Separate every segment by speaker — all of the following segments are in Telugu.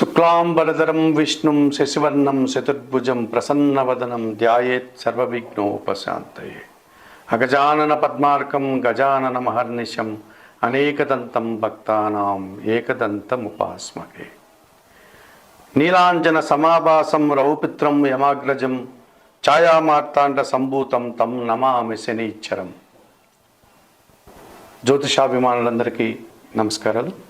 Speaker 1: శుక్లాంబరధరం విష్ణుం శశివర్ణం చతుర్భుజం ప్రసన్నవదనం ధ్యాయేత్ సర్వవిఘ్నోపశాంతయే అగజానన పద్మార్కం గజానన మహర్నిశం అనేకదంతం భక్తానాం ఏకదంతముపాస్మహే. నీలాంజన సమాభాసం రౌపిత్రం యమాగ్రజం ఛాయామార్తాండ సంభూతం తం నమామి శనీశ్వరం జ్యోతిషాభిమానులందరికీ నమస్కారాలు.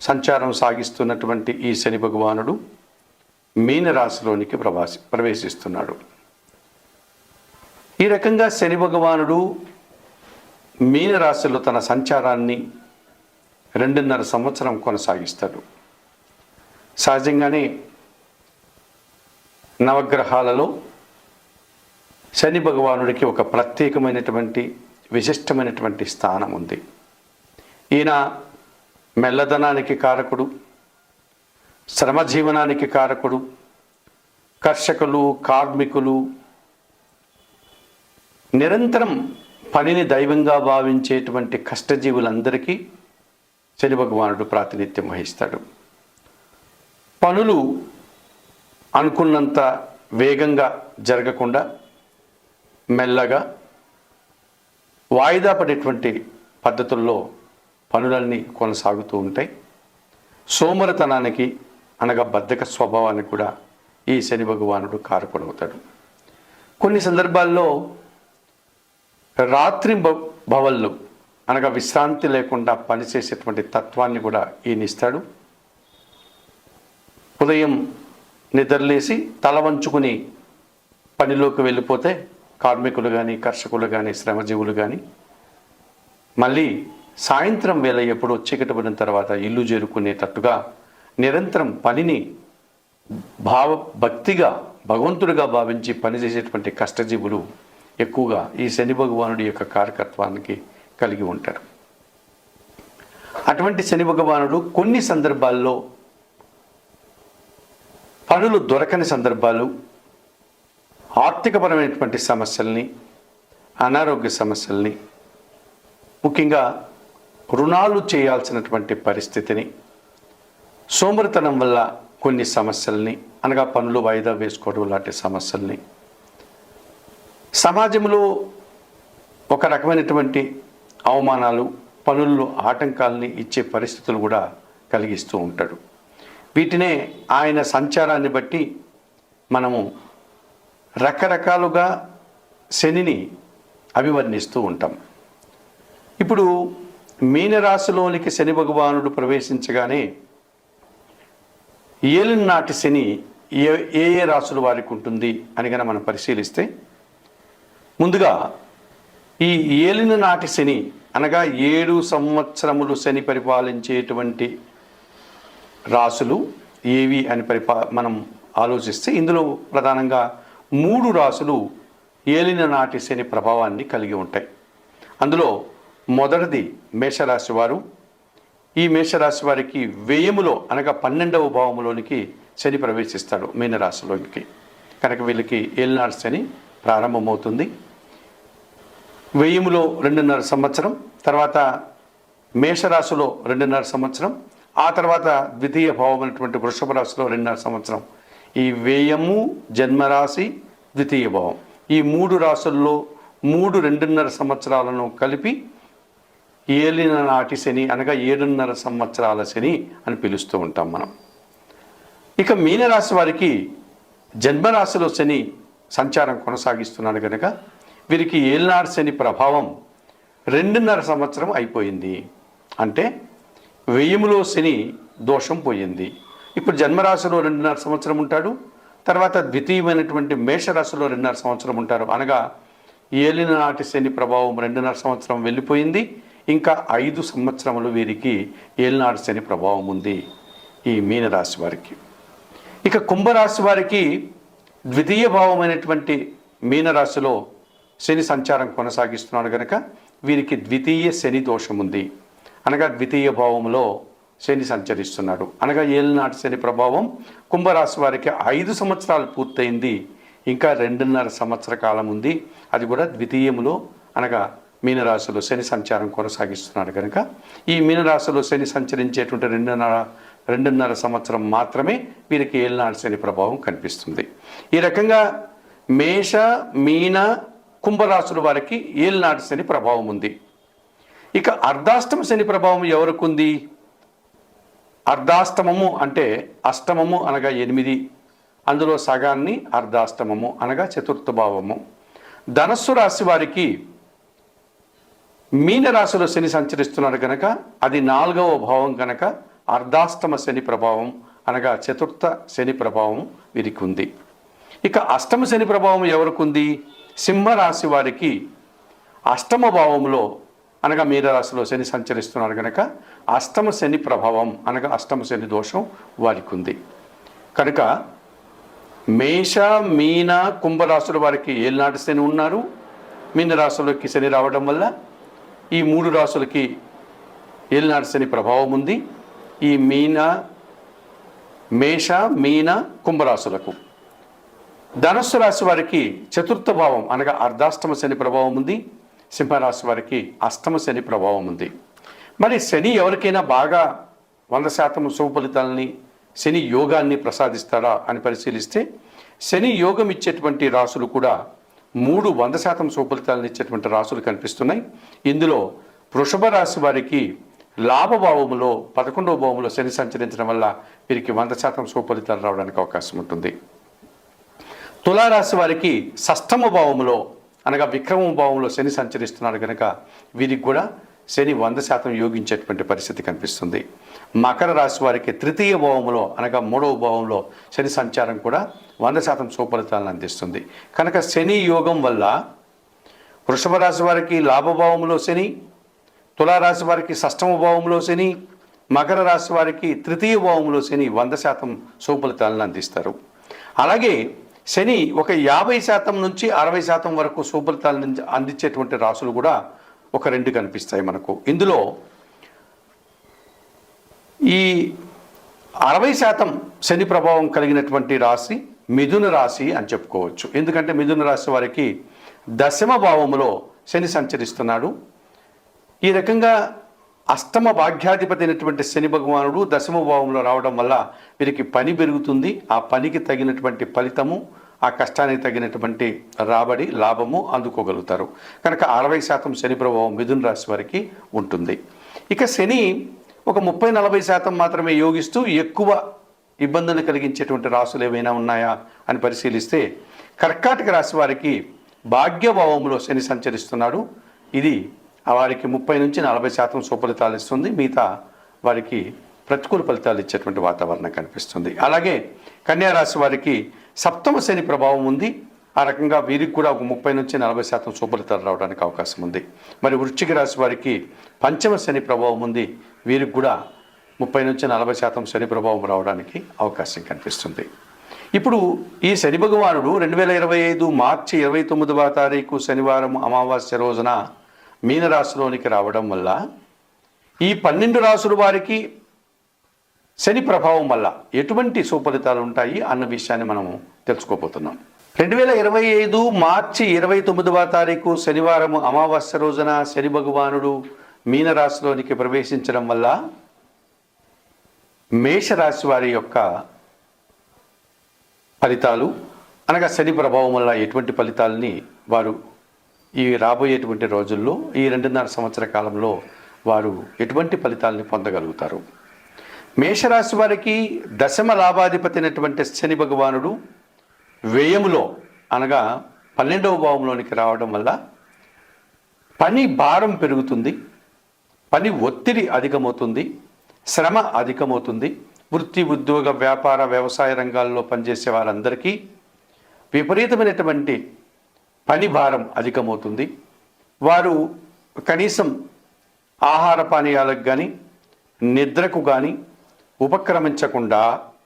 Speaker 1: సంచారం సాగిస్తున్నటువంటి ఈ శని భగవానుడు మీనరాశిలోనికి ప్రవాసి ప్రవేశిస్తున్నాడు. ఈ రకంగా శని భగవానుడు మీనరాశిలో తన సంచారాన్ని రెండున్నర సంవత్సరం కొనసాగిస్తాడు. సహజంగానే నవగ్రహాలలో శని భగవానుడికి ఒక ప్రత్యేకమైనటువంటి విశిష్టమైనటువంటి స్థానం ఉంది. ఈయన మెల్లదనానికి కారకుడు శ్రమజీవనానికి కారకుడు కర్షకులు కార్మికులు నిరంతరం పనిని దైవంగా భావించేటువంటి కష్టజీవులందరికీ శని భగవానుడు ప్రాతినిధ్యం వహిస్తాడు. పనులు అనుకున్నంత వేగంగా జరగకుండా మెల్లగా వాయిదా పడేటువంటి పద్ధతుల్లో పనులన్నీ కొనసాగుతూ ఉంటాయి. సోమరతనానికి అనగా బద్ధక స్వభావానికి కూడా ఈ శని భగవానుడు కారకుడవుతాడు. కొన్ని సందర్భాల్లో రాత్రి భ- భవళ్ళు అనగా విశ్రాంతి లేకుండా పనిచేసేటువంటి తత్వాన్ని కూడా ఈయన ఇస్తాడు ఉదయం నిద్రలేసి తల వంచుకుని పనిలోకి వెళ్ళిపోతే కార్మికులు కానీ కర్షకులు కానీ శ్రమజీవులు కానీ మళ్ళీ సాయంత్రం వేళ ఎప్పుడో చీకటి పడిన తర్వాత ఇల్లు చేరుకునేటట్టుగా నిరంతరం పనిని భావ భక్తిగా భగవంతుడిగా భావించి పనిచేసేటువంటి కష్టజీవులు ఎక్కువగా ఈ శని భగవానుడి యొక్క కారకత్వానికి కలిగి ఉంటారు. అటువంటి శని భగవానుడు కొన్ని సందర్భాల్లో పనులు దొరకని సందర్భాలు ఆర్థికపరమైనటువంటి సమస్యల్ని అనారోగ్య సమస్యల్ని ముఖ్యంగా రుణాలు చేయాల్సినటువంటి పరిస్థితిని సోమరితనం వల్ల కొన్ని సమస్యల్ని అనగా పనులు వాయిదా వేసుకోవడం లాంటి సమస్యల్ని సమాజంలో ఒక రకమైనటువంటి అవమానాలు పనుల్లో ఆటంకాలని ఇచ్చే పరిస్థితులు కూడా కలిగిస్తూ ఉంటాడు. వీటినే ఆయన సంచారాన్ని బట్టి మనము రకరకాలుగా శనిని అభివర్ణిస్తూ ఉంటాం. ఇప్పుడు మీనరాశిలోనికి శని భగవానుడు ప్రవేశించగానే ఏలినాటి శని ఏ ఏ ఏ రాశుల వారికి ఉంటుంది అని కనుక మనం పరిశీలిస్తే ముందుగా ఈ ఏలిన నాటి శని అనగా ఏడు సంవత్సరములు శని పరిపాలించేటువంటి రాసులు ఏవి అని పరిపా మనం ఆలోచిస్తే ఇందులో ప్రధానంగా మూడు రాసులు ఏలిన నాటి శని ప్రభావాన్ని కలిగి ఉంటాయి. అందులో మొదటిది మేషరాశి వారు. ఈ మేషరాశి వారికి వ్యయములో అనగా పన్నెండవ భావములోనికి శని ప్రవేశిస్తాడు మీనరాశిలోనికి. కనుక వీళ్ళకి ఏలినాడు శని ప్రారంభమవుతుంది. వెయ్యిములో రెండున్నర సంవత్సరం తర్వాత మేషరాశిలో రెండున్నర సంవత్సరం ఆ తర్వాత ద్వితీయ భావం అయినటువంటి వృషభ రాశిలో రెండున్నర సంవత్సరం. ఈ వ్యయము జన్మరాశి ద్వితీయ భావం. ఈ మూడు రాశుల్లో మూడు రెండున్నర సంవత్సరాలను కలిపి ఏలిన నాటి శని అనగా ఏడున్నర సంవత్సరాల శని అని పిలుస్తూ ఉంటాం మనం. ఇక మీనరాశి వారికి జన్మరాశిలో శని సంచారం కొనసాగిస్తున్నాడు కనుక వీరికి ఏలినాడు శని ప్రభావం రెండున్నర సంవత్సరం అయిపోయింది. అంటే వెయ్యిములో శని దోషం పోయింది. ఇప్పుడు జన్మరాశిలో రెండున్నర సంవత్సరం ఉంటాడు తర్వాత ద్వితీయమైనటువంటి మేషరాశిలో రెండున్నర సంవత్సరం ఉంటారు. అనగా ఏలిన నాటి శని ప్రభావం రెండున్నర సంవత్సరం వెళ్ళిపోయింది. ఇంకా ఐదు సంవత్సరములు వీరికి ఏలినాడు శని ప్రభావం ఉంది ఈ మీనరాశి వారికి. ఇక కుంభరాశి వారికి ద్వితీయ భావమైనటువంటి మీనరాశిలో శని సంచారం కొనసాగిస్తున్నాడు కనుక వీరికి ద్వితీయ శని దోషం ఉంది. అనగా ద్వితీయ భావంలో శని సంచరిస్తున్నాడు. అనగా ఏలినాటి శని ప్రభావం కుంభరాశి వారికి ఐదు సంవత్సరాలు పూర్తయింది. ఇంకా రెండున్నర సంవత్సర కాలం ఉంది. అది కూడా ద్వితీయములో అనగా మీనరాశిలో శని సంచారం కొనసాగిస్తున్నాడు కనుక ఈ మీనరాశిలో శని సంచరించేటువంటి రెండున్నర రెండున్నర సంవత్సరం మాత్రమే వీరికి ఏలినాడు శని ప్రభావం కనిపిస్తుంది. ఈ రకంగా మేష మీన కుంభరాశుల వారికి ఏలినాడు శని ప్రభావం ఉంది. ఇక అర్ధాష్టమ శని ప్రభావం ఎవరికి ఉంది అర్ధాష్టమము అంటే అష్టమము అనగా ఎనిమిది అందులో సగాన్ని అర్ధాష్టమము అనగా చతుర్థ భావము. ధనస్సు రాశి వారికి మీనరాశిలో శని సంచరిస్తున్నాడు కనుక అది నాలుగవ భావం కనుక అర్ధాష్టమ శని ప్రభావం అనగా చతుర్థ శని ప్రభావం వీరికి ఉంది ఇక అష్టమ శని ప్రభావం ఎవరికి ఉంది సింహరాశి వారికి అష్టమ భావంలో అనగా మీనరాశిలో శని సంచరిస్తున్నారు కనుక అష్టమ శని ప్రభావం అనగా అష్టమ శని దోషం వారికి ఉంది కనుక మేష మీన కుంభరాశుల వారికి ఏలినాటి శని ఉన్నారు. మీనరాశులకి శని రావడం వల్ల ఈ మూడు రాశులకి ఏలినాటి శని ప్రభావం ఉంది. ఈ మీన మేష మీన కుంభరాశులకు ధనస్సు రాశి వారికి చతుర్థ భావం అనగా అర్ధాష్టమ శని ప్రభావం ఉంది. సింహరాశి వారికి అష్టమ శని ప్రభావం ఉంది. మరి శని ఎవరికైనా బాగా వంద శాతం శుభ ఫలితాలని శని యోగాన్ని ప్రసాదిస్తాడా అని పరిశీలిస్తే శని యోగం ఇచ్చేటువంటి రాసులు కూడా మూడు వంద శాతం సుఫలితాలను ఇచ్చేటువంటి రాసులు కనిపిస్తున్నాయి. ఇందులో వృషభ రాశి వారికి లాభభావములో పదకొండవ భావంలో శని సంచరించడం వల్ల వీరికి వంద శాతం సుఫలితాలు రావడానికి అవకాశం ఉంటుంది. తులారాశి వారికి షష్టమ భావములో అనగా విక్రమ భావంలో శని సంచరిస్తున్నారు కనుక వీరికి కూడా శని వంద శాతం యోగించేటువంటి పరిస్థితి కనిపిస్తుంది. మకర రాశి వారికి తృతీయ భావంలో అనగా మూడవ భావంలో శని సంచారం కూడా వంద శాతం సుఫలితాలను అందిస్తుంది. కనుక శని యోగం వల్ల వృషభ రాశి వారికి లాభభావంలో శని తులారాశి వారికి షష్టమ భావంలో శని మకర రాశి వారికి తృతీయ భావంలో శని వంద శాతం సుఫలితాలను అందిస్తారు. అలాగే శని ఒక యాభై శాతం నుంచి అరవై శాతం వరకు సుఫలితాలను అందించేటువంటి రాసులు కూడా ఒక రెండు కనిపిస్తాయి మనకు. ఇందులో ఈ అరవై శాతం శని ప్రభావం కలిగినటువంటి రాశి మిథున రాశి అని చెప్పుకోవచ్చు. ఎందుకంటే మిథున రాశి వారికి దశమ భావములో శని సంచరిస్తున్నాడు. ఈ రకంగా అష్టమ భాగ్యాధిపతి అయినటువంటి శని భగవానుడు దశమ భావంలో రావడం వల్ల వీరికి పని పెరుగుతుంది. ఆ పనికి తగినటువంటి ఫలితము ఆ కష్టానికి తగినటువంటి రాబడి లాభము అందుకోగలుగుతారు. కనుక అరవై శాతం శని ప్రభావం మిథున రాశి వారికి ఉంటుంది. ఇక శని ఒక ముప్పై నలభై శాతం మాత్రమే యోగిస్తూ ఎక్కువ ఇబ్బందులు కలిగించేటువంటి రాసులు ఏవైనా ఉన్నాయా అని పరిశీలిస్తే కర్కాటక రాశి వారికి భాగ్యభావంలో శని సంచరిస్తున్నాడు. ఇది వారికి ముప్పై నుంచి నలభై శాతం సుఫలితాలు ఇస్తుంది. మిగతా వారికి ప్రతికూల ఫలితాలు ఇచ్చేటువంటి వాతావరణం కనిపిస్తుంది. అలాగే కన్యా రాశి వారికి సప్తమ శని ప్రభావం ఉంది. ఆ రకంగా వీరికి కూడా ఒక ముప్పై నుంచి నలభై శాతం సుఫలితాలు రావడానికి అవకాశం ఉంది. మరి వృశ్చిక రాశి వారికి పంచమ శని ప్రభావం ఉంది. వీరికి కూడా ముప్పై నుంచి నలభై శాతం శని ప్రభావం రావడానికి అవకాశం కనిపిస్తుంది. ఇప్పుడు ఈ శని భగవానుడు రెండు వేల ఇరవై ఐదు మార్చి ఇరవై తొమ్మిదవ తారీఖు శనివారం అమావాస్య రోజున మీనరాశిలోనికి రావడం వల్ల ఈ పన్నెండు రాసుల వారికి శని ప్రభావం వల్ల ఎటువంటి సుఫలితాలు ఉంటాయి అన్న విషయాన్ని మనం తెలుసుకోబోతున్నాం. రెండు వేల ఇరవై ఐదు మార్చి ఇరవై తొమ్మిదవ తారీఖు శనివారం అమావాస్య రోజున శని భగవానుడు మీనరాశిలోనికి ప్రవేశించడం వల్ల మేషరాశి వారి యొక్క ఫలితాలు అనగా శని ప్రభావం వల్ల ఎటువంటి ఫలితాలని వారు ఈ రాబోయేటువంటి రోజుల్లో ఈ రెండున్నర సంవత్సర కాలంలో వారు ఎటువంటి ఫలితాలని పొందగలుగుతారు? మేషరాశి వారికి దశమ లాభాధిపతి అయినటువంటి శని భగవానుడు వ్యయములో అనగా పన్నెండవ భావంలోనికి రావడం వల్ల పని భారం పెరుగుతుంది పని ఒత్తిడి అధికమవుతుంది శ్రమ అధికమవుతుంది. వృత్తి ఉద్యోగ వ్యాపార వ్యవసాయ రంగాల్లో పనిచేసే వారందరికీ విపరీతమైనటువంటి పని భారం అధికమవుతుంది. వారు కనీసం ఆహార పానీయాలకు కానీ నిద్రకు కానీ ఉపక్రమించకుండా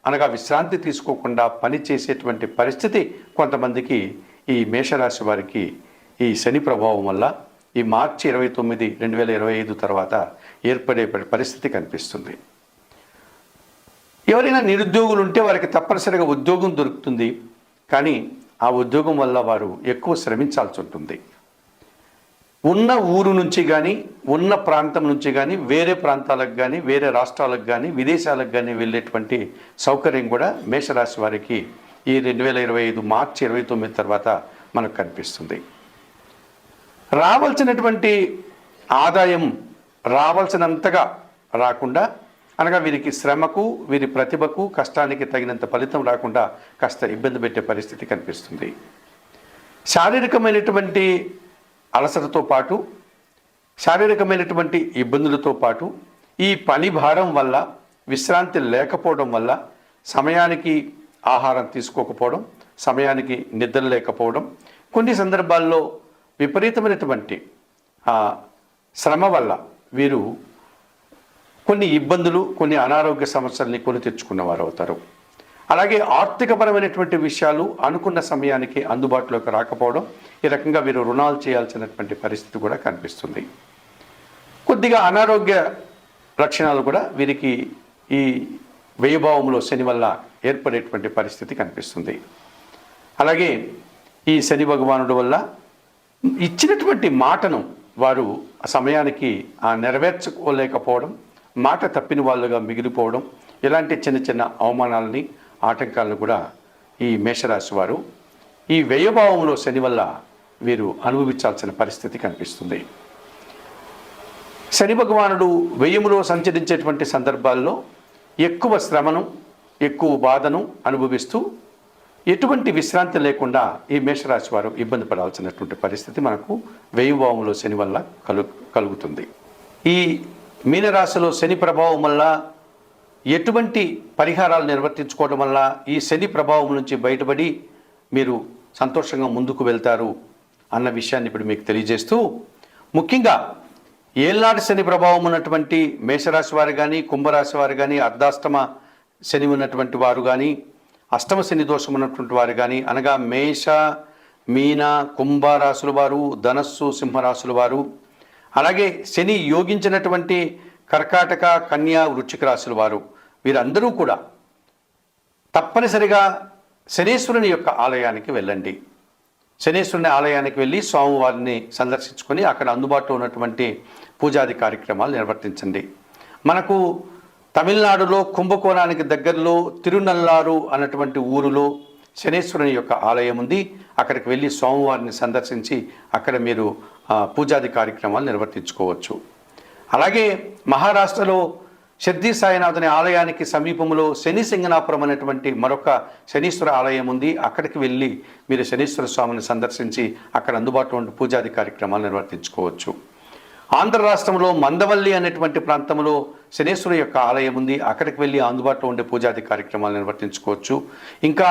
Speaker 1: అనగా విశ్రాంతి తీసుకోకుండా పని చేసేటువంటి పరిస్థితి కొంతమందికి ఈ మేషరాశి వారికి ఈ శని ప్రభావం వల్ల ఈ మార్చి ఇరవై తొమ్మిది రెండు వేల ఇరవై ఐదు తర్వాత ఏర్పడే పరిస్థితి కనిపిస్తుంది. ఎవరైనా నిరుద్యోగులు ఉంటే వారికి తప్పనిసరిగా ఉద్యోగం దొరుకుతుంది. కానీ ఆ ఉద్యోగం వల్ల వారు ఎక్కువ శ్రమించాల్సి ఉంటుంది. ఉన్న ఊరు నుంచి కానీ ఉన్న ప్రాంతం నుంచి కానీ వేరే ప్రాంతాలకు కానీ వేరే రాష్ట్రాలకు కానీ విదేశాలకు కానీ వెళ్ళేటువంటి సౌకర్యం కూడా మేషరాశి వారికి ఈ రెండు వేల ఇరవై ఐదు మార్చి ఇరవై తొమ్మిది తర్వాత మనకు కనిపిస్తుంది. రావాల్సినటువంటి ఆదాయం రావాల్సినంతగా రాకుండా అనగా వీరికి శ్రమకు వీరి ప్రతిభకు కష్టానికి తగినంత ఫలితం రాకుండా కాస్త ఇబ్బంది పెట్టే పరిస్థితి కనిపిస్తుంది. శారీరకమైనటువంటి అలసటతో పాటు శారీరకమైనటువంటి ఇబ్బందులతో పాటు ఈ పని భారం వల్ల విశ్రాంతి లేకపోవడం వల్ల సమయానికి ఆహారం తీసుకోకపోవడం సమయానికి నిద్ర లేకపోవడం కొన్ని సందర్భాల్లో విపరీతమైనటువంటి శ్రమ వల్ల వీరు కొన్ని ఇబ్బందులు కొన్ని అనారోగ్య సమస్యల్ని కొని తెచ్చుకున్నవారు అవుతారు. అలాగే ఆర్థికపరమైనటువంటి విషయాలు అనుకున్న సమయానికి అందుబాటులోకి రాకపోవడం ఈ రకంగా వీరు రుణాలు చేయాల్సినటువంటి పరిస్థితి కూడా కనిపిస్తుంది. కొద్దిగా అనారోగ్య లక్షణాలు కూడా వీరికి ఈ వ్యయభావంలో శని వల్ల ఏర్పడేటువంటి పరిస్థితి కనిపిస్తుంది. అలాగే ఈ శని భగవానుడు వల్ల ఇచ్చినటువంటి మాటను వారు సమయానికి ఆ నెరవేర్చుకోలేకపోవడం మాట తప్పిన వాళ్ళుగా మిగిలిపోవడం ఇలాంటి చిన్న చిన్న అవమానాలని ఆటంకాలను కూడా ఈ మేషరాశి వారు ఈ వ్యయభావంలో శని వల్ల వీరు అనుభవించాల్సిన పరిస్థితి కనిపిస్తుంది. శని భగవానుడు వ్యయములో సంచరించేటువంటి సందర్భాల్లో ఎక్కువ శ్రమను ఎక్కువ బాధను అనుభవిస్తూ ఎటువంటి విశ్రాంతి లేకుండా ఈ మేషరాశి వారు ఇబ్బంది పడాల్సినటువంటి పరిస్థితి మనకు వ్యయభావంలో శని వల్ల కలు కలుగుతుంది. ఈ మీనరాశిలో శని ప్రభావం వల్ల ఎటువంటి పరిహారాలు నిర్వర్తించుకోవడం వల్ల ఈ శని ప్రభావం నుంచి బయటపడి మీరు సంతోషంగా ముందుకు వెళ్తారు అన్న విషయాన్ని ఇప్పుడు మీకు తెలియజేస్తూ ముఖ్యంగా ఏళ్నాటి శని ప్రభావం ఉన్నటువంటి మేషరాశి వారు కానీ కుంభరాశి వారు కానీ అర్ధాష్టమ శని ఉన్నటువంటి వారు కానీ అష్టమ శని దోషం ఉన్నటువంటి వారు కానీ అనగా మేష మీన కుంభ రాశుల వారు ధనస్సు సింహరాశుల వారు అలాగే శని యోగించినటువంటి కర్కాటక కన్యా వృచ్చిక రాశుల వారు వీరందరూ కూడా తప్పనిసరిగా శనీశ్వరుని యొక్క ఆలయానికి వెళ్ళండి. శనీశ్వరుని ఆలయానికి వెళ్ళి స్వామివారిని సందర్శించుకొని అక్కడ అందుబాటులో ఉన్నటువంటి పూజాది కార్యక్రమాలు నిర్వర్తించండి. మనకు తమిళనాడులో కుంభకోణానికి దగ్గరలో తిరునల్లారు అన్నటువంటి ఊరులో శనేశ్వరుని యొక్క ఆలయం ఉంది. అక్కడికి వెళ్ళి స్వామివారిని సందర్శించి అక్కడ మీరు పూజాది కార్యక్రమాలు నిర్వర్తించుకోవచ్చు. అలాగే మహారాష్ట్రలో షిర్దీ సాయినాథుని ఆలయానికి సమీపంలో శని సింగనాపురం అనేటువంటి మరొక శనీశ్వర ఆలయం ఉంది. అక్కడికి వెళ్ళి మీరు శనీశ్వర స్వామిని సందర్శించి అక్కడ అందుబాటులో ఉండే పూజాది కార్యక్రమాలు నిర్వర్తించుకోవచ్చు. ఆంధ్ర రాష్ట్రంలో మందవల్లి అనేటువంటి ప్రాంతంలో శనేశ్వర యొక్క ఆలయం ఉంది. అక్కడికి వెళ్ళి అందుబాటులో ఉండే పూజాది కార్యక్రమాలు నిర్వర్తించుకోవచ్చు. ఇంకా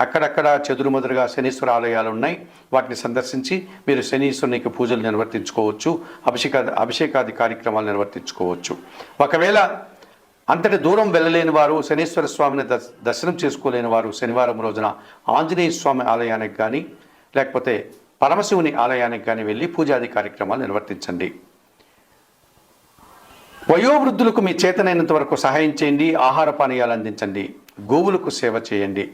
Speaker 1: అక్కడక్కడ చెదురుమదురుగా శనీశ్వర ఆలయాలు ఉన్నాయి వాటిని సందర్శించి మీరు శనీశ్వరునికి పూజలు నిర్వర్తించుకోవచ్చు. అభిషేక అభిషేకాది కార్యక్రమాలు నిర్వర్తించుకోవచ్చు. ఒకవేళ అంతటి దూరం వెళ్ళలేని వారు శనీశ్వర స్వామిని దర్శనం చేసుకోలేని వారు శనివారం రోజున ఆంజనేయ స్వామి ఆలయానికి కానీ లేకపోతే పరమశివుని ఆలయానికి కానీ వెళ్ళి పూజాది కార్యక్రమాలు నిర్వర్తించండి. వయోవృద్ధులకు మీ చేతనైనంత వరకు సహాయం చేయండి. ఆహార పానీయాలు అందించండి. గోవులకు సేవ చేయండి.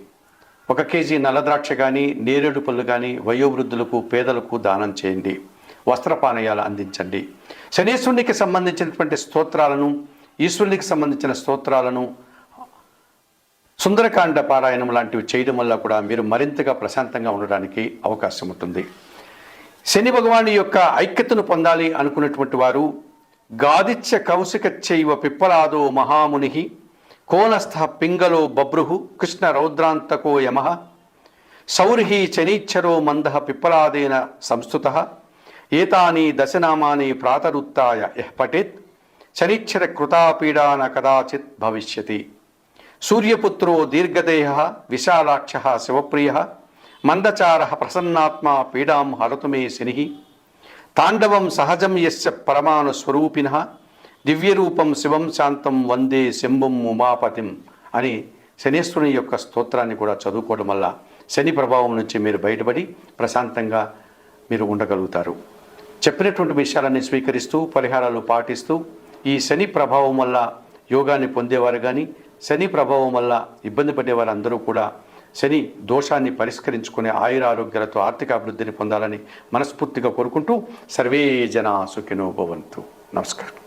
Speaker 1: ఒక కేజీ నల్లద్రాక్ష కానీ నేరేడు పళ్ళు కానీ వయోవృద్ధులకు పేదలకు దానం చేయండి. వస్త్రపానీయాలు అందించండి. శనీశ్వరునికి సంబంధించినటువంటి స్తోత్రాలను ఈశ్వరునికి సంబంధించిన స్తోత్రాలను సుందరకాండ పారాయణం లాంటివి చేయడం వల్ల కూడా మీరు మరింతగా ప్రశాంతంగా ఉండడానికి అవకాశం ఉంటుంది. శని భగవాని యొక్క ఐక్యతను పొందాలి అనుకున్నటువంటి వారు గాదిత్య కౌశిక చైవ పిప్పలాదో మహాముని కోనస్థ పింగలో బభ్రుహు కృష్ణ రౌద్రాంతకో యమ. సౌర్హి చనీచ్చరో మంద పిప్పలాదేన సంస్థుత ఏతాని దశనామాని ప్రాతరుత్తాయ యః పఠేత్. శనిచ్చర కృతాపీడాన కదాచిత్ భవిష్యతి. సూర్యపుత్రో దీర్ఘదేహ విశాలాక్ష శివప్రియ. మందచార ప్రసన్నాత్మా పీడాం హరతు మే శని. తాండవం సహజం యస్య పరమాణు స్వరూపిణ దివ్యరూపం శివం శాంతం వందే శంభుం ఉమాపతిం అని శనేశ్వరుని యొక్క స్తోత్రాన్ని కూడా చదువుకోవడం వల్ల శని ప్రభావం నుంచి మీరు బయటపడి ప్రశాంతంగా మీరు ఉండగలుగుతారు. చెప్పినటువంటి విషయాలన్నీ స్వీకరిస్తూ పరిహారాలు పాటిస్తూ ఈ శని ప్రభావం వల్ల యోగాన్ని పొందేవారు కానీ శని ప్రభావం వల్ల ఇబ్బంది పడేవారు అందరూ కూడా శని దోషాన్ని పరిష్కరించుకునే ఆయుర ఆరోగ్యాలతో ఆర్థిక అభివృద్ధిని పొందాలని మనస్ఫూర్తిగా కోరుకుంటూ సర్వే జన సుఖినోభవంతు నమస్కారం.